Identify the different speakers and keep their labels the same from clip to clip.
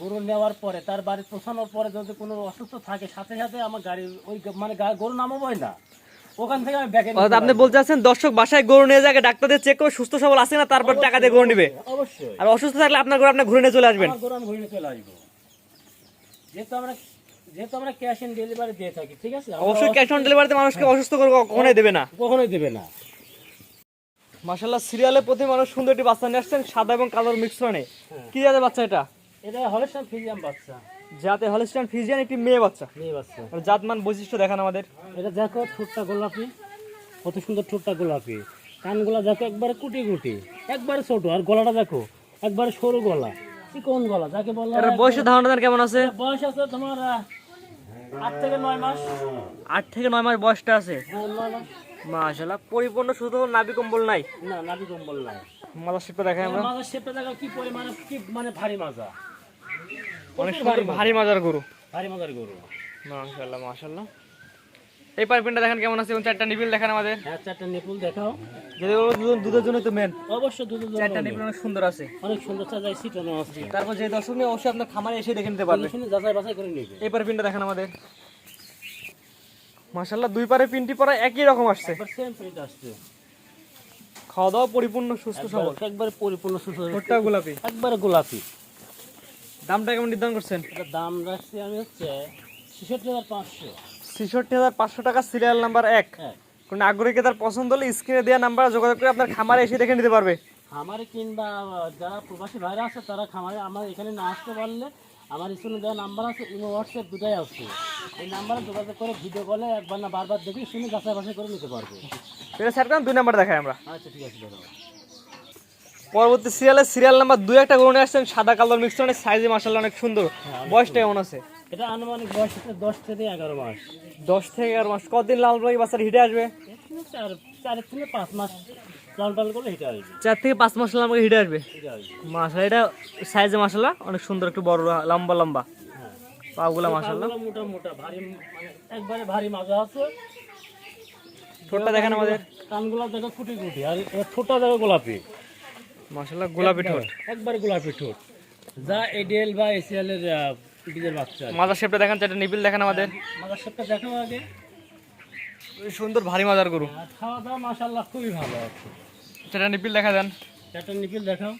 Speaker 1: গরু নেওয়ার পরে তার বাড়ি পৌঁছানোর পরে যদি কোনো অসুস্থ থাকে সাথে সাথে আমার গাড়ি ওই মানে গরু নামাবোই না। ওখান থেকে আমি ব্যাগে
Speaker 2: আপনি বলতে চাচ্ছেন দর্শক বাসায় গরু নিয়ে যাকে ডাক্তারদের চেক করে সুস্থ সবল আছে না তারপর টাকা দিয়ে গরু নিবে?
Speaker 1: অবশ্যই।
Speaker 2: আর অসুস্থ থাকলে আপনার গরু আপনি ঘুরে নিয়ে চলে আসবেন।
Speaker 1: গরু আমি ঘুরে নিয়ে চলে আসব। যেহেতু আমরা যেহেতু আমরা ক্যাশ অন ডেলিভারি দিয়ে থাকি ঠিক আছে?
Speaker 2: অবশ্যই ক্যাশ অন ডেলিভারিতে মানুষকে অসুস্থ করে কখনোই দেবে না।
Speaker 1: কখনোই দেবে না।
Speaker 2: মাশাল্লাহ সিরিয়ালে প্রতি মানুষ সুন্দর একটি বাচ্চা নিয়ে আসছেন সাদা এবং কালোর মিশ্রণে
Speaker 1: হ্যাঁ।
Speaker 2: কি জাতের বাচ্চা এটা?
Speaker 1: এটা হলেস্টান ফিজিয়াম বাচ্চা।
Speaker 2: যাতে হলিস্টান ফিজিয়ান একটি মেয়ে বাচ্চা।
Speaker 1: মেয়ে বাচ্চা।
Speaker 2: মানে জাতমান বৈশিষ্ট্য দেখান আমাদের।
Speaker 1: এটা দেখো ঠোঁটটা গোলাপি। কত সুন্দর ঠোঁটটা গোলাপি। কানগুলা দেখো একবারে কুটি কুটি একবারে ছোট। আর গলাটা দেখো একবারে সরু গলা। চিকন গলা? যাকে বলা
Speaker 2: এর বয়সের ধারণা কেমন আছে?
Speaker 1: বয়স আছে তোমার আহ, আট থেকে নয় মাস।
Speaker 2: আট থেকে নয় মাস বয়সটা আছে।
Speaker 1: হ্যাঁ মাস।
Speaker 2: পরিপূর্ণ শুধু নাভি কম্বল নাই।
Speaker 1: না নাভি কম্বল নাই।
Speaker 2: মাথা শিল্প দেখাই আমরা।
Speaker 1: মাজার শেপটা দেখো কি পরিমাণে কি মানে ভারী মাজা।
Speaker 2: অনেক সুন্দর ভারী মাজার গরু।
Speaker 1: ভারী মাজার গরু।
Speaker 2: মাশাল্লাহ মাশাল্লাহ এই পাইপিনটা দেখেন কেমন আছে এবং চারটা দেখেন আমাদের।
Speaker 1: হ্যাঁ চারটা নিপুল দেখাও।
Speaker 2: যদি দুধের জন্য তো মেন
Speaker 1: অবশ্যই দুধের জন্য
Speaker 2: চারটা। নিবিল অনেক সুন্দর আছে।
Speaker 1: অনেক সুন্দর সিটানো আছে।
Speaker 2: তারপর যে দর্শক নিয়ে অবশ্যই আপনার খামারে এসে দেখে নিতে পারবে।
Speaker 1: শুনে যাচাই বাছাই করে নেবে।
Speaker 2: এই পারে পিনটা দেখেন আমাদের। মাশাল্লাহ দুই পারে পিনটি পরা একই রকম আসছে।
Speaker 1: সেম প্রিন্ট আসছে।
Speaker 2: খাওয়া দাওয়া পরিপূর্ণ সুস্থ সবল।
Speaker 1: একবার- পরিপূর্ণ সুস্থ।
Speaker 2: গোলাপি।
Speaker 1: একবারে গোলাপি।
Speaker 2: দামটা কেমন নির্ধারণ করছেন?
Speaker 1: এটা দাম রাখছি আমি হচ্ছে ছেষট্টি হাজার পাঁচশো।
Speaker 2: ছেষট্টি হাজার পাঁচশো টাকা সিরিয়াল নাম্বার এক। কোন আগ্রহীকে তার পছন্দ হলে স্ক্রিনে দেওয়া নাম্বার যোগাযোগ করে আপনার খামারে এসে দেখে নিতে পারবে।
Speaker 1: খামারে কিংবা যারা প্রবাসী ভাইরা আছে তারা খামারে আমার এখানে না আসতে পারলে আমার স্কুলে দেওয়া নাম্বার আছে ইমো হোয়াটসঅ্যাপ দুটাই আছে। এই নাম্বারে যোগাযোগ করে ভিডিও কলে একবার না বারবার দেখে শুনে যাচাই বাছাই করে নিতে পারবে।
Speaker 2: সেটা স্যার দুই নাম্বার দেখাই আমরা।
Speaker 1: আচ্ছা ঠিক আছে দাদা
Speaker 2: পরবর্তী সিরিয়ালে সিরিয়াল নাম্বার দুই একটা গরু নিয়ে আসছেন সাদা কালোর মিক্সচারের সাইজে মাসাল্লাহ অনেক সুন্দর। বয়সটা কেমন আছে?
Speaker 1: এটা আনুমানিক বয়স হচ্ছে দশ থেকে এগারো মাস।
Speaker 2: দশ থেকে এগারো মাস। কতদিন লাল রঙের বাচ্চার হিটে আসবে?
Speaker 1: চার থেকে পাঁচ মাস
Speaker 2: চার থেকে পাঁচ মাস লাল হিটে আসবে? মাসাল্লাহ এটা সাইজে মাসাল্লাহ অনেক সুন্দর একটু বড় লম্বা লম্বা।
Speaker 1: হ্যাঁ।
Speaker 2: পাগুলা মাসাল্লাহ
Speaker 1: মোটা মোটা ভারী মানে একবারে ভারী মাজা আছে।
Speaker 2: ঠোঁটটা দেখেন আমাদের।
Speaker 1: কানগুলো দেখো কুটি কুটি আর ঠোঁটটা দেখো গোলাপি।
Speaker 2: মাসাল্লাহ গোলাপি ঠোঁট।
Speaker 1: একবারে গোলাপি ঠোঁট। যা এডিএল বা এসিএল এর বাচ্চা
Speaker 2: মাজার শেপটা দেখেন চারটা নিপিল দেখেন আমাদের।
Speaker 1: মাদার সাথে দেখো আগে।
Speaker 2: ওই সুন্দর ভারী মাজার গরু।
Speaker 1: খাওয়া দাওয়া মাশাল্লাহ খুবই ভালো আছে।
Speaker 2: চারটা নিপিল দেখা দেন।
Speaker 1: চারটা নিপিল দেখাও।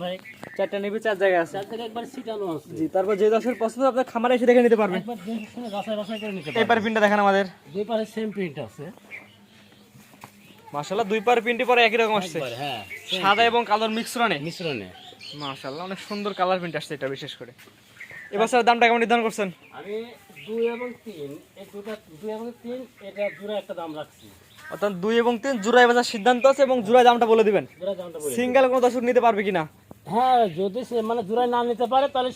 Speaker 1: ভাই
Speaker 2: চারটা চার আছে।
Speaker 1: চার একবার সিটানো আছে।
Speaker 2: জি তারপর যে দশের পছন্দ আপনার খামারে এসে দেখে নিতে পারবেন।
Speaker 1: একবার দেখে শুনে বাছাই করে নিতে
Speaker 2: এই
Speaker 1: পারবে
Speaker 2: পার দেখেন আমাদের।
Speaker 1: দুই পারে সেম প্রিন্ট আছে।
Speaker 2: মাশাল্লাহ দুই পার পিনটি পরে একই রকম আসছে।
Speaker 1: হ্যাঁ
Speaker 2: সাদা এবং কালোর মিশ্রণে?
Speaker 1: মিশ্রণে।
Speaker 2: মাশাআল্লাহ অনেক সুন্দর কালার প্রিন্ট আসছে এটা বিশেষ করে। এবছর দামটা কেমন নির্ধারণ করছেন?
Speaker 1: আমি দুই এবং তিন এই দুটা দুই এবং তিন এটা জোড়া একটা দাম রাখছি।
Speaker 2: অর্থাৎ দুই এবং তিন জুড়াই বাজার সিদ্ধান্ত আছে এবং জোড়া দামটা বলে দিবেন।
Speaker 1: জোড়া দামটা বলে
Speaker 2: সিঙ্গেল কোনো দর্শক নিতে পারবে কিনা?
Speaker 1: হ্যাঁ যদি সে মানে জোড়ায় না নিতে পারে তাহলে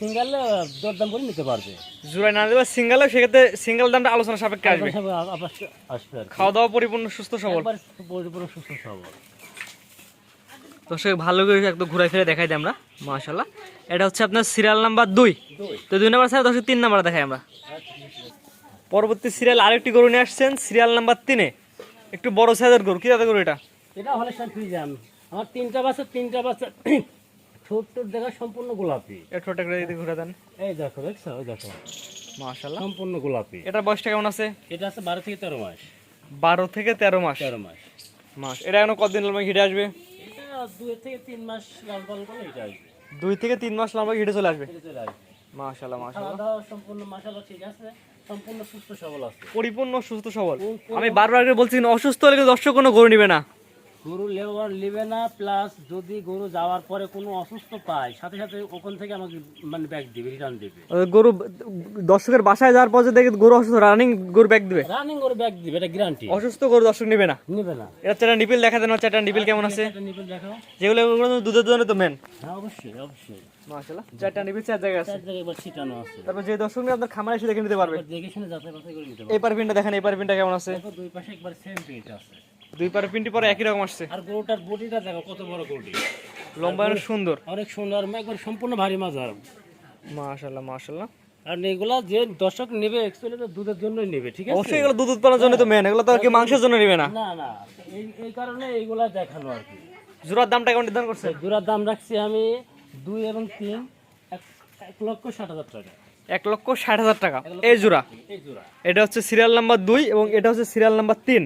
Speaker 1: সিঙ্গেলে দরদাম করে নিতে পারবে।
Speaker 2: না দেবে সিঙ্গেল সেক্ষেত্রে সিঙ্গেল দামটা আলোচনা সাপেক্ষে আসবে।
Speaker 1: আসবে
Speaker 2: খাওয়া দাওয়া পরিপূর্ণ সুস্থ সবল।
Speaker 1: পরিপূর্ণ সুস্থ সবল।
Speaker 2: দর্শক ভালো করে একটু ঘুরাই ফিরে দেখাই দিই আমরা মাশাল্লাহ এটা হচ্ছে আপনার সিরিয়াল নাম্বার দুই। তো দুই নাম্বার স্যার দর্শক তিন নাম্বার দেখাই আমরা। পরবর্তী সিরিয়াল আরেকটি গরু নিয়ে আসছেন সিরিয়াল নাম্বার তিনে। একটু বড় সাইজের গরু কি জাতের গরু এটা?
Speaker 1: এটা হলে ফ্রিজাম আমার তিনটা বাচ্চা তিনটা বাচ্চা ছোট ছোট দেখা সম্পূর্ণ গোলাপি।
Speaker 2: ছোট করে দিতে ঘুরে দেন।
Speaker 1: এই দেখো দেখছ? ওই দেখো।
Speaker 2: মাশাল্লাহ
Speaker 1: সম্পূর্ণ গোলাপি।
Speaker 2: এটার বয়সটা কেমন আছে?
Speaker 1: এটা আছে বারো থেকে তেরো মাস।
Speaker 2: বারো থেকে তেরো মাস।
Speaker 1: তেরো মাস।
Speaker 2: মাস এটা এখন কতদিন লম্বা হিটে আসবে?
Speaker 1: এটা দুই থেকে তিন মাস লাল পাল করলে এটা আসবে।
Speaker 2: দুই থেকে তিন মাস লম্বা হিটে চলে আসবে?
Speaker 1: এটা চলে আসবে।
Speaker 2: মাশাল্লাহ
Speaker 1: খাওয়া সম্পূর্ণ মাসালা ঠিক আছে। সম্পূর্ণ সুস্থ সবল আছে।
Speaker 2: পরিপূর্ণ সুস্থ সবল। আমি বারবার করে বলছি অসুস্থ হলে দর্শক কোনো গরু নিবে না।
Speaker 1: গরু লেবার নেবে না প্লাস যদি গরু যাওয়ার পরে কোনো অসুস্থ পায় সাথে সাথে ওখান থেকে আমাকে মানে ব্যাগ দিবে রিটার্ন দিবে।
Speaker 2: গরু দর্শকের বাসায় যাওয়ার পর দেখে গরু অসুস্থ রানিং গরু ব্যাগ দিবে?
Speaker 1: রানিং করে ব্যাগ দিবে এটা গ্যারান্টি
Speaker 2: অসুস্থ গরু দর্শক নিবে না।
Speaker 1: নেবে না।
Speaker 2: এটা চারটা নিপিল দেখা দেন চারটা নিপিল কেমন আছে?
Speaker 1: নিবে দেখাও।
Speaker 2: যেগুলো দুধের জন্য তো মেন
Speaker 1: হ্যাঁ অবশ্যই অবশ্যই।
Speaker 2: মাশাল্লাহ চারটা নিপিল চার জায়গায় আছে।
Speaker 1: চার জায়গায় একবার ছিটানো আছে।
Speaker 2: তারপর যে দর্শক নিয়ে আপনার খামারে এসে দেখে নিতে পারবে।
Speaker 1: দেখে শুনে যাচাই বাছাই করে নিতে পারবে।
Speaker 2: পার পিনটা দেখেন এই পার পিনটা কেমন আছে?
Speaker 1: দুই পাশে একবার সেম প্রিন্ট আছে।
Speaker 2: দুই পার পিনটি পরে একই রকম আসছে।
Speaker 1: আর গরুটার বডিটা দেখো কত বড় গরুটি।
Speaker 2: লম্বা অনেক সুন্দর।
Speaker 1: অনেক সুন্দর একবার সম্পূর্ণ ভারী মাজার
Speaker 2: মাশাল্লাহ মাশাল্লাহ
Speaker 1: আর এগুলা যে দর্শক নেবে অ্যাকচুয়ালি তো দুধের জন্যই নেবে ঠিক আছে?
Speaker 2: অবশ্যই এগুলো দুধ উৎপাদনের জন্য তো মেন এগুলো তো আর কি মাংসের জন্য নিবে না।
Speaker 1: না না এই এই কারণে এইগুলা দেখানো আর কি।
Speaker 2: জোড়ার দামটা কেমন নির্ধারণ করছে?
Speaker 1: জোড়ার দাম রাখছি আমি দুই এবং তিন এক লক্ষ ষাট হাজার টাকা।
Speaker 2: এক লক্ষ ষাট হাজার টাকা। এই জোড়া। এটা হচ্ছে সিরিয়াল নাম্বার দুই এবং এটা হচ্ছে সিরিয়াল নাম্বার তিন।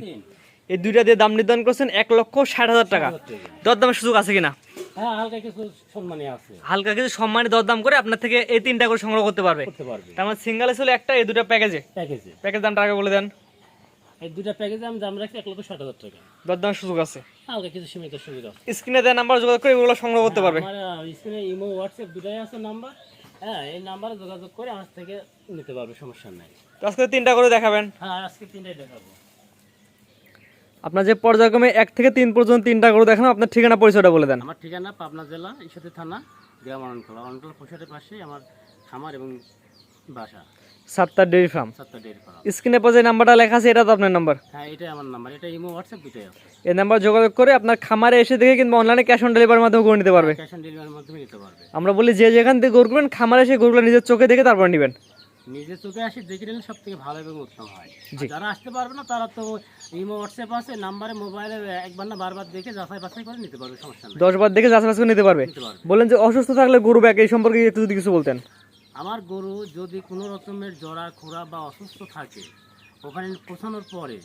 Speaker 2: এই দুইটা দিয়ে দাম নির্ধারণ করছেন এক লক্ষ ষাট হাজার টাকা। দরদামের সুযোগ আছে কিনা?
Speaker 1: হ্যাঁ হালকা কিছু সম্মানী
Speaker 2: দরদাম করে আপনার থেকে এই তিনটা করে সংগ্রহ করতে পারবে। তার মানে সিঙ্গেলে ছিল একটা এই দুটা প্যাকেজে?
Speaker 1: প্যাকেজে।
Speaker 2: দাম টাকা বলে দেন।
Speaker 1: এই দুটা প্যাকেজে আমি দাম রাখছি এক লক্ষ ষাট হাজার টাকা।
Speaker 2: দরদামের সুযোগ আছে।
Speaker 1: হালকা কিছু সীমিত সুবিধা আছে।
Speaker 2: স্ক্রিনে দেওয়া নাম্বার যোগাযোগ করে এগুলো সংগ্রহ করতে পারবে।
Speaker 1: আমার স্ক্রিনে ইমো হোয়াটসঅ্যাপ দুটাই আছে নাম্বার। হ্যাঁ এই নাম্বারে যোগাযোগ করে আমার থেকে নিতে পারবে সমস্যা নাই।
Speaker 2: আজকে তিনটা করে দেখাবেন।
Speaker 1: হ্যাঁ আজকে তিনটাই দেখাবো।
Speaker 2: আপনার যে পর্যায়ক্রমে এক থেকে তিন পর্যন্ত তিনটা করে দেখানো আপনার ঠিকানা পরিচয়টা বলে দেন।
Speaker 1: আমার ঠিকানা পাবনা জেলা ঈশ্বরদী থানা গ্রাম অরণকলা পোশাকের পাশে আমার খামার এবং বাসা।
Speaker 2: সাতটা ডেয়ারি ফার্ম।
Speaker 1: সাতটা ডেয়ারি ফার্ম।
Speaker 2: স্ক্রিনে পর যে নাম্বারটা লেখা আছে এটা তো আপনার নাম্বার?
Speaker 1: হ্যাঁ এটাই আমার নাম্বার। এটা ইমো হোয়াটসঅ্যাপ দুটাই আছে।
Speaker 2: এই নাম্বার যোগাযোগ করে আপনার খামারে এসে দেখে কিংবা অনলাইনে ক্যাশ অন ডেলিভারির মাধ্যমে করে নিতে পারবে।
Speaker 1: ক্যাশ অন ডেলিভারির মাধ্যমে নিতে পারবে।
Speaker 2: আমরা বলি যে যেখান থেকে গরু করবেন খামারে এসে গরুগুলো নিজের চোখে দেখে তারপর নেবেন।
Speaker 1: নিজের চোখে আসি দেখে নিলে সব থেকে ভালো এবং উত্তম হয়। যারা আসতে পারবে না তারা তো ইমো হোয়াটসঅ্যাপ আছে নাম্বারে মোবাইলে একবার না বারবার দেখে যাচাই বাছাই করে নিতে পারবে সমস্যা নেই।
Speaker 2: দশ বার দেখে যাচাই বাছাই করে নিতে পারবে?
Speaker 1: নিতে পারবে।
Speaker 2: বলেন যে অসুস্থ থাকলে গরু ব্যাগ এই সম্পর্কে একটু যদি কিছু বলতেন।
Speaker 1: আমার গরু যদি কোনো রকমের জরা খোরা বা অসুস্থ থাকে ওখানে পৌঁছানোর পরে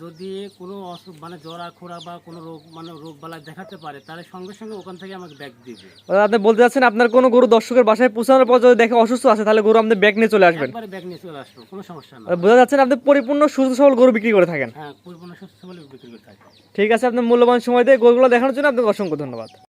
Speaker 1: যদি কোনো অসুখ মানে জরা খোরা বা কোনো রোগ মানে রোগ বালা দেখাতে পারে তাহলে সঙ্গে সঙ্গে ওখান থেকে আমাকে ব্যাগ দিবে।
Speaker 2: অর্থাৎ আপনি বলতে চাচ্ছেন আপনার কোনো গরু দর্শকের বাসায় পৌঁছানোর পর যদি দেখে অসুস্থ আছে তাহলে গরু আপনি ব্যাগ নিয়ে চলে আসবেন?
Speaker 1: একবারে ব্যাগ নিয়ে চলে আসব কোনো সমস্যা না।
Speaker 2: বোঝা যাচ্ছে আপনি পরিপূর্ণ সুস্থ সবল গরু বিক্রি করে থাকেন।
Speaker 1: হ্যাঁ পরিপূর্ণ সুস্থ বলে বিক্রি করে থাকে।
Speaker 2: ঠিক আছে আপনার মূল্যবান সময় দিয়ে গরুগুলো দেখানোর জন্য আপনাকে অসংখ্য ধন্যবাদ।